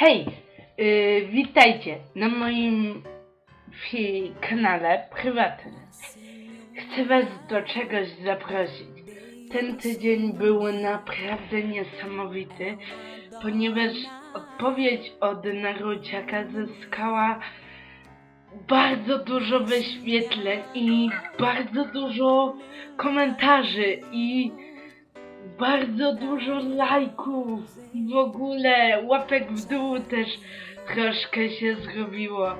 Yy, witajcie na moim kanale prywatnym. Chcę Was do czegoś zaprosić. Ten tydzień był naprawdę niesamowity, ponieważ odpowiedź od Naruciaka zyskała bardzo dużo wyświetleń i bardzo dużo komentarzy i bardzo dużo lajków i w ogóle łapek w dół też troszkę się zrobiło.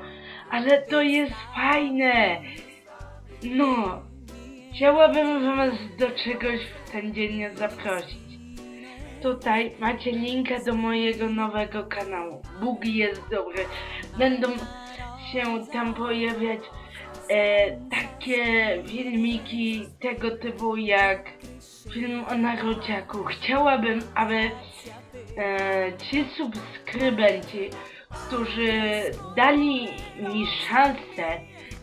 Ale to jest fajne. No, chciałabym was do czegoś w ten dzień zaprosić. Tutaj macie linkę do mojego nowego kanału. Bóg jest dobry. Będą się tam pojawiać e, takie filmiki tego typu jak film o Naruciaku. Chciałabym, aby e, ci subskrybenci, którzy dali mi szansę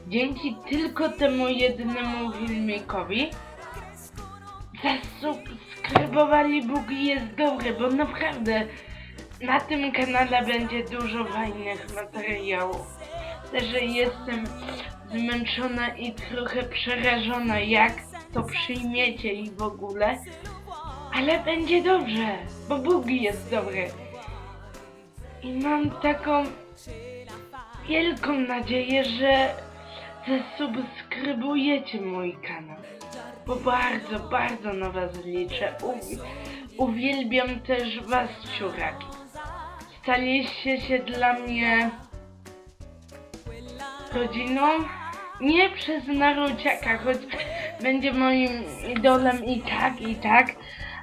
dzięki tylko temu jednemu filmikowi, zasubskrybowali Bóg jest dobry, bo naprawdę na tym kanale będzie dużo fajnych materiałów. Że jestem zmęczona i trochę przerażona, jak to przyjmiecie i w ogóle. Ale będzie dobrze, bo Bóg jest dobry. I mam taką wielką nadzieję, że zasubskrybujecie mój kanał. Bo bardzo, bardzo na was liczę. Uwi- uwielbiam też was, ciuraki. Staliście się dla mnie rodziną. Nie przez Naruciaka, choć będzie moim idolem i tak, i tak,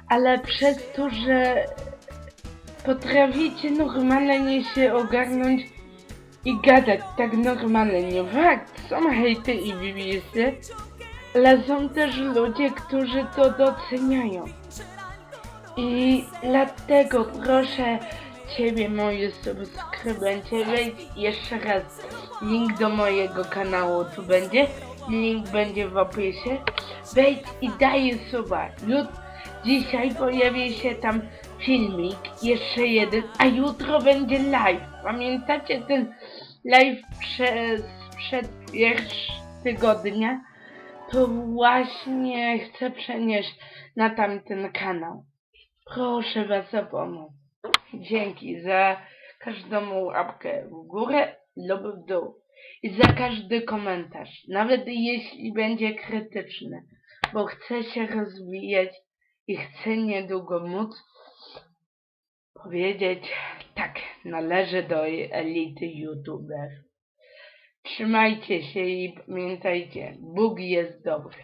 ale przez to, że potraficie normalnie się ogarnąć i gadać tak normalnie. Fakt, są hejty i wiwisy, ale są też ludzie, którzy to doceniają. I dlatego proszę Ciebie, moje subskrybencie, wejdź jeszcze raz. Link do mojego kanału tu będzie. Link będzie w opisie. Wejdź i daj suba. Jut dzisiaj pojawi się tam filmik, jeszcze jeden, a jutro będzie live. Pamiętacie ten live przez, przed pierwszy tygodnia? To właśnie chcę przenieść na tamten kanał. Proszę Was o pomoc. Dzięki za każdą łapkę w górę lub w dół. I za każdy komentarz, nawet jeśli będzie krytyczny, bo chcę się rozwijać i chcę niedługo móc powiedzieć, tak, należę do elity youtuberów. Trzymajcie się i pamiętajcie, Bóg jest dobry.